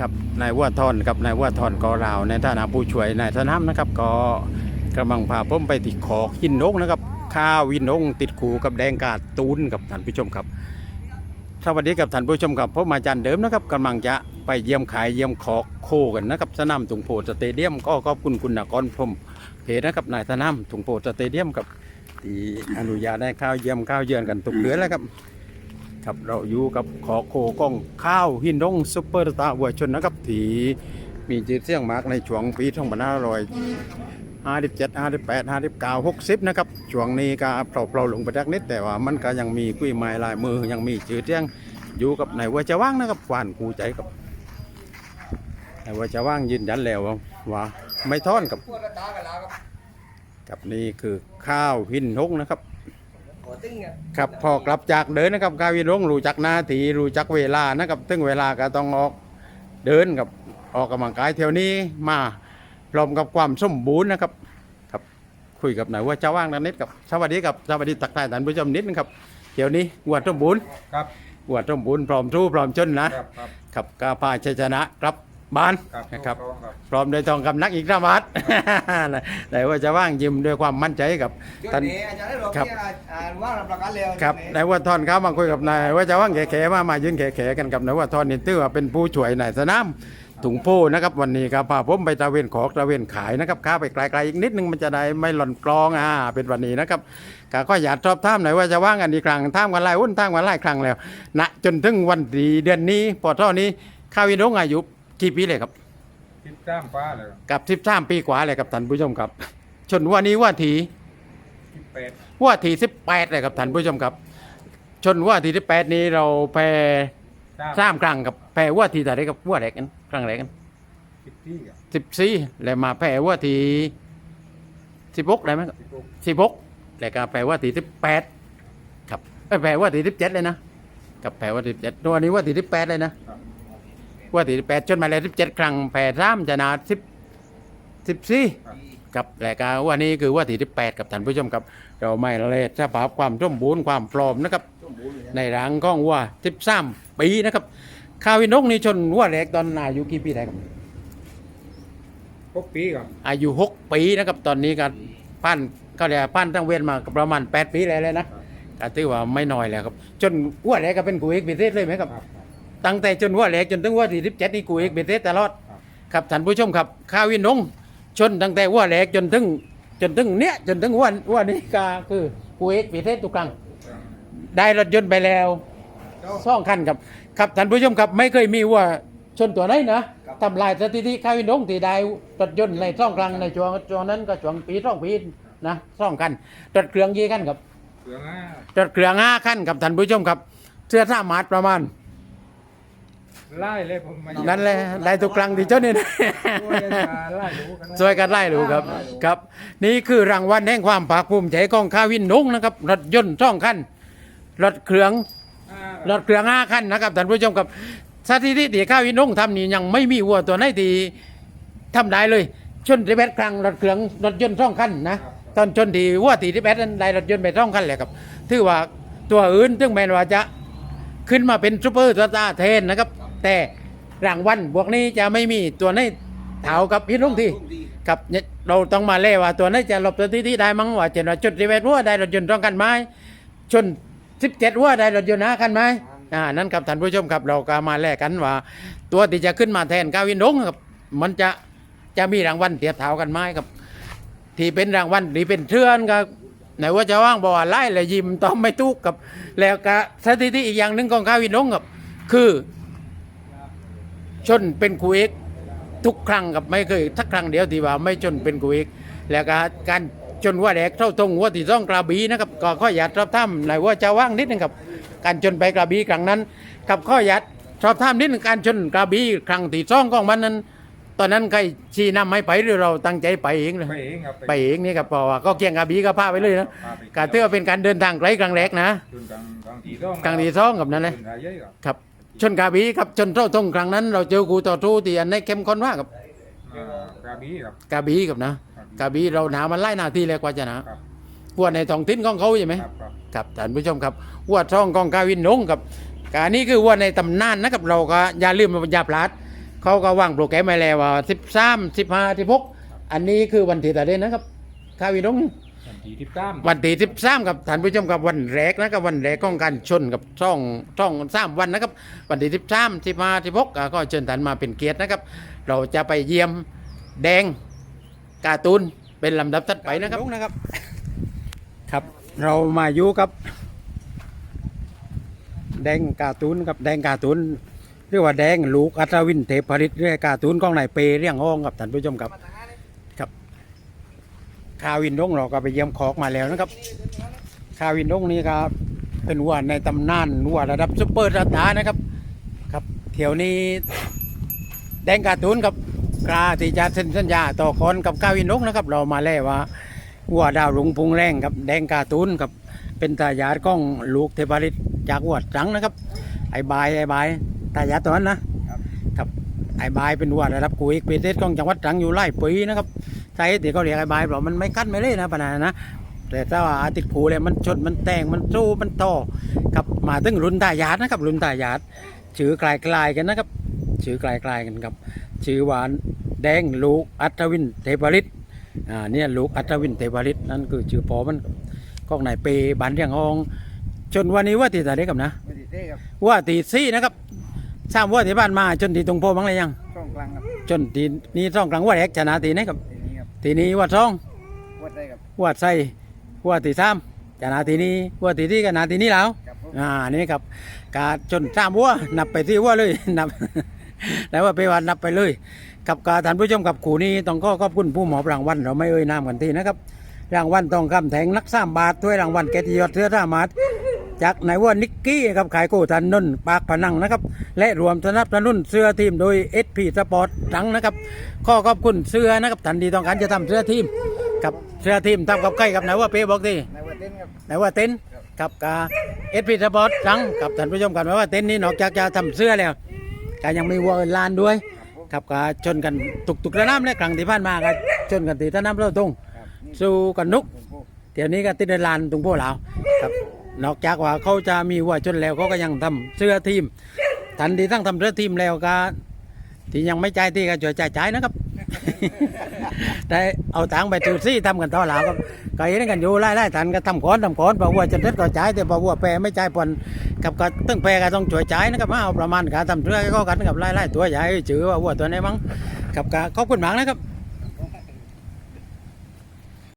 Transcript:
ครับนายวัวทอนกับนายวัวทอนกอราวในฐานะผู้ช่วยนายสนามนะครับ ก็กำลังพาผมไปติดขอกหินนกนะครับข้าววินนงติดขูกับแดงกาดตูนกับท่านผู้ชมครับสวัสดีกับท่านผู้ชมครับผมาจารย์เดิมนะครับกำลังจะไปเยี่ยมขายเยี่ยมขอกโคกันนะครับสนามถุงโพสเตเดียมก็ขอบคุณคุณนกรพรหมเพจนะครับนายสนามถุงโพสเตเดียมกับที่อนุญาตให้ข้าวเยี่ยมข้าวเยือนกันทุกเดือนแล้วครับ ครับเราอยู่กับขอโคก้องข้าวหินดงซุปเปอร์สตาร์วัวชนนะครับที่มีชื่อเสียงมากในช่วงปี2557 58 59 60 นะครับ ช่วงนี้ก็เปล่าเปล่าลงไปจากนิด แต่ว่ามันก็ยังมีกุ้ยไม้ลายมือยังมีชื่อเสียงอยู่กับนวัวจะว่างนะครับหวานกูใจกับนวัวจะว่างยืนยันแล้วว่าไม่ทอนกับกับนี่คือข้าวหินดงนะครับ ครับพอกลับจากเดินนะครับกาวินรงรู้จักหน้าที่รู้จักเวลานะครับถึงเวลาก็ต้องออกเดินกับออกกำลังกายเที่ยวนี้มาพร้อมกับความสมบูรณ์นะครับครับคุยกับหน่อยว่าจะว่างนันนิดกับสวัสดีกับสวัสดีตักทายท่านผู้ชมนิดนึงครับเที่ยวนี้วัวสมบูรณ์ครับวัวสมบูรณ์พร้อมสู้พร้อมชนนะครับครับครับกาพาชัยชนะกลับ บ้านครับนะครับถูกต้องครับ พร้อมโดยทองคำนักอีกระบาดแต่ว่าจะว่างยิ้มด้วยความมั่นใจกับจุดท่านนี้อาจารย์ได้บอกครับที่อ่านว่ารับประกันแล้วครับจุดนายว่าทอนเขามาคุยกับนายว่าจะว่างแขๆมามายืนแขๆกันกับนายว่าทอนนี่ตื้อว่าเป็นผู้ช่วยนายสนามถุงโพนะครับวันนี้ครับพาผมไปตระเวนขอตระเวนขายนะครับข้าไปไกลๆอีกนิดนึงมันจะได้ไม่หล่นกลองอ่าเป็นวันนี้นะครับก็ก็อยากชอบท่ามหน่อยว่าจะว่างกันอีกครั้งท่ามกันไล่หุ้นท่ามกันไล่ครั้งแล้วณจนถึงวันดีเดือนนี้พอเท่านี้ข้าวินรงอายุ กี่ปีเลยครับทิศจ้ามฟ้าเลยครับกับสิบสามปีกว่าเลยครับท่านผู้ชมครับ ชนวันนี้ว่าทีทิศเป็ดว่าทีสิบแปดเลยครับท่านผู้ชมครับ ชนว่าทีสิบแปดนี้เราแพ้จ้ามสามครั้งกับแพ้ว่าทีแต่ได้กับว่าแรกกันครั้งแรกกันทิศที่ครับสิบสี่แล้วมาแพ้ว่าทีสิบหกได้ไหมครับทิศหกสิบหกแล้วก็แพ้ว่าทีสิบแปดครับเอ้ยแพ้ว่าทีสิบเจ็ดเลยนะกับแพ้ว่าทีสิบเจ็ดตัวนี้ว่าทีสิบแปดเลยนะ ครับว่าทีสิบแปดจนมาแล้วสิบเจ็ดครั้งแพ้สามชนะสิบสิบสี่ครับกับรายการวันนี้คือว่าที่ที่แปดกับท่านผู้ชมครับ เราไม่ละเลสภาพความสมบูรณ์ความพร้อมนะครับ ในรังก้องว่าทิบซ้ำปีนะครับข้าวินกนี่ชนว่าแรกตอนอายุกี่ปีได้ครับหกปีครับอายุหกปีนะครับตอนนี้ก็พันก็เรียกพันตั้งเวียนมาประมาณแปดปีแล้วเลยนะก็ถือว่าไม่น้อยแล้วครับ จนว่าแรกก็เป็นกูเอกเบเทสเลยไหมครับครับ ตั้งแต่จนว่าแหลกจนถึงว่าที่สิบเจ็ดนี่กูเอกเบเทสตลอดครับ ครับท่านผู้ชมครับข้าวินนงชนตั้งแต่ว่าแหลกจนถึงจนถึงเนี้ยจนถึงวันวันนี้ก็คือกูเอกเบเทสทุกครั้งได้รถยนต์ไปแล้วสองคันครับ ครับท่านผู้ชมครับไม่เคยมีว่าชนตัวไหนนะทำลายสถิติข้าวินนงที่ได้รถยนต์ในช่องกลางในช่วงช่วงนั้นก็ช่วงปีสองปีนะสองคันรถเครื่องยี่คันครับเหลืองอะรถเครื่องห้าคันครับท่านผู้ชมครับเสื้อสามารถประมาณ ไล่เลยผมมานั่นแหละไล่ทุกครั้งที่เจ้านี่นะ ช่วยกันมาไล่ดูกันนะช่วยกันไล่ดูครับครับ นี่คือรางวัลแห่งความภาคภูมิใจของข้าวินนุงนะครับรถยนต์ช่องคันรถเครื่องอ่ารถเครื่องห้าคันนะครับท่านผู้ชมครับสถิติที่ข้าวินนุงทำนี่ยังไม่มีวัวตัวไหนที่ทำได้เลย ชนที่แบดครั้งรถเครื่องรถยนต์ช่องคันนะตอนชนที่วัวที่ที่แบดนั้นได้รถยนต์ไปช่องคันเลยครับถือว่าตัวอื่นถึงแม้ว่าจะขึ้นมาเป็นซูเปอร์สตาร์เทนนะครับ แต่รางวัลพวกนี้จะไม่มีตัวไหนเท่ากับพี่นุงที่ครับเนี่ยเราต้องมาเล่ว่าตัวนั้นจะหลบสถิติได้มั้งว่าเจนว่าจุดสิบเอ็ดหัวได้รถยนต์ต้องกันไหมชนสิบเจ็ดหัวได้รถยนต์ห้าคันไหมอ่านั่นครับท่านผู้ชมครับเราก็มาแลกกันว่า ตัวที่จะขึ้นมาแทนกาวินดงครับมันจะจะมีรางวัลเทียบเท่ากันไหมครับ ที่เป็นรางวัลหรือเป็นเทือนก็ไหนว่าจะว่างบอกว่าไล่เลยยิ้มต้องไม่ทุกข์กับ แล้วก็สถิติอีกอย่างหนึ่งของกาวินดงครับ คือ ชนเป็นคูเอกทุกครั้งกับไม่เคยสักครั้งเดียวที่ว่าไม่จนเป็นกูอีกแล้วก็การจนว่าแดกเท่าตรงหัวที่ต้องกระบีนะครับก็ข้อหยัดชอบท่ามในว่าจะว่างนิดนึงครับการจนไปกระบีครั้งนั้น กับข้อหยัดชอบท่ามนิดนึงการชนกระบีครั้งที่ซ่องของมันนั้น ตอนนั้นใครชี้นำให้ไปหรือเราตั้งใจไปเองเลยไปเองครับไปเองนี่ครับเพราะว่าก็เกี่ยงกระบีก็พาไปเลยนะพาไปการถือว่าเป็นการเดินทางไกลครั้งแรกนะจนกลางกลางที่ต้องครั้งที่ซ่องกับนั้นเลยจนรายใหญ่ครับครับ ชนกระบีครับชนเท่าตรงครั้งนั้น เราเจอกูต่อสู้ที่อันในเข้มข้นมากครับอ่ากระบี่ครับกระบีกับนะกระบี่กระบี่เราหนามันไล่หนาที่เลยกว่าจะหนาครับวัวในท้องถิ่นของเขาใช่ไหม ครับครับ ครับท่านผู้ชมครับวัวช่องกองกาวินนงกับการนี้คือวัวในตำนานนะครับเราก็อย่าลืมอย่าพลาดเขาก็วางโปรแกรมไว้แล้วว่าสิบสามสิบห้าสิบหกอันนี้คือวันที่ตาเด่นนะครับข้าวินง วันที่ที่ตามวันที่สิบสามกับท่านผู้ชมกับวันแรกนะครับวันแรกของการชนกับช่องช่องสามวันนะครับ วันที่สิบสามสิบห้าสิบหกก็เชิญท่านมาเป็นเกียรตินะครับ เราจะไปเยี่ยมแดงการ์ตูนเป็นลำดับถัดไปนะครับนะครับ ครับ เรามาอยู่กับ แดงการ์ตูนกับแดงการ์ตูนเรียกว่าแดงลูกอัศวินเทพฤทธิ์เรียกการ์ตูนของนายเปเรียงห้องกับท่านผู้ชมครับครับ คาวินดงเราก็ไปเยี่ยมคอกมาแล้วนะครับ คาวินดงนี่ก็เป็นวัวในตำนานวัวระดับซุปเปอร์สตาร์นะครับ ครับเที่ยวนี้แดงการ์ตูนกับกล้าที่จะเซ็นสัญญาต่อคอนกับคาวินดงนะครับ เรามาแล้วว่าวัวดาวหลงพุงแรงครับแดงการ์ตูนกับเป็นตายาทของลูกเทพฤทธิ์จากวัวตรังนะครับ ไอ้บายไอ้บายตายาทตัวนั้นนะ ครับไอ้บายเป็นวัวระดับกุยเปเทศของจังหวัดตรังอยู่ไล่ปีนะครับ ใช่ที่เขาเรียกไอ้บายเพราะมันไม่คัดไม่เลยนะปะนานะแต่ถ้าว่าติดผูเลยมันชนมันแตงมันสู้มันต่อครับมาถึงรุ่นตายาทนะครับ รุ่นตายาทชื่อกลายๆกันนะครับชื่อกลายๆกันครับชื่อหวานแดงลูกอัศวินเทพฤทธิ์อ่าเนี่ยลูกอัศวินเทพฤทธิ์นั่นคือชื่อพอมันก็นายเปบันเรียงหองจนวันนี้ว่าตีตาได้กับนะไม่ติดเต้ครับว่าตีซี่นะครับทราบว่าที่บ้านมาจนตีตรงโพบ้างเลยยังช่องกลางครับจนตีนี้ซ่องกลางว่าแรกชนะตีนี้ครับ ทีนี้ครับตีนี้ว่าซ่องวัดได้ครับว่าใส่ว่าตีซ้ำชนะตีนี้ว่าตีที่ก็นาตีนี้แล้วครับผมอ่านี่ครับกาจนสามวัวนับไปที่วัวเลยนับแล้วว่าไปวันนับไปเลยกับการท่านผู้ชมกับขู่นี้ต้องก็ขอบคุณผู้หมอบรางวัลเราไม่เอ่ยนามกันทีนะครับรางวัลทองคำแทงนักสามบาทถ้วยรางวัลเกียรติยศเสื้อสามารถจากนายว่านิกกี้ครับขายโกตันนนท์ปากพนังนะครับ และรวมสนับสนุนเสื้อทีมโดย SP Sport ตังนะครับข้อขอบคุณเสื้อนะครับทันทีต้องการจะทำเสื้อทีมกับเสื้อทีมทำกับใกล้กับนายว่าเป้บอกทีในวัดเต้นครับนายว่าเต็นท์กับกาเอสพีสปอร์ตตังกับท่านผู้ชมกันว่าเต็นท์นี้นอกจากจะทำเสื้อแล้วก็ยังมีวัวลานด้วยกับกาชนกันตุกตุกระน้ำและครั้งที่ผ่านมาก็ชนกันตีท่าน้ำเล่าตรงครับนี่สู้กันนุก ผมพูดเดี๋ยวนี้ก็ติดในลานตรงพวกเราครับ นอกจากว่าเขาจะมีวัวชนแล้วเขาก็ยังทำเสื้อทีม ทันทีตั้งทำเสื้อทีมแล้วก็ที่ยังไม่จ่ายที่ก็ช่วยจ่ายจ่ายนะครับแต่เอาตังค์ไปตือซี่ทำกันต่อหลาวครับก็เห็นกันอยู่ไล่ไล่ทันก็ทำก้อนทำก้อนเพราะว่าจะเด็ดก็จ่ายแต่เพราะว่าแปรไม่จ่ายผ่อนกับก็ตึ้งแปรก็ต้องช่วยจ่ายนะครับเอาประมาณการทำเสื้อก็กันกับไล่ไล่ตัวใหญ่จือว่าวัวตัวไหนมั้งกับก็ขอบคุณมากนะครับ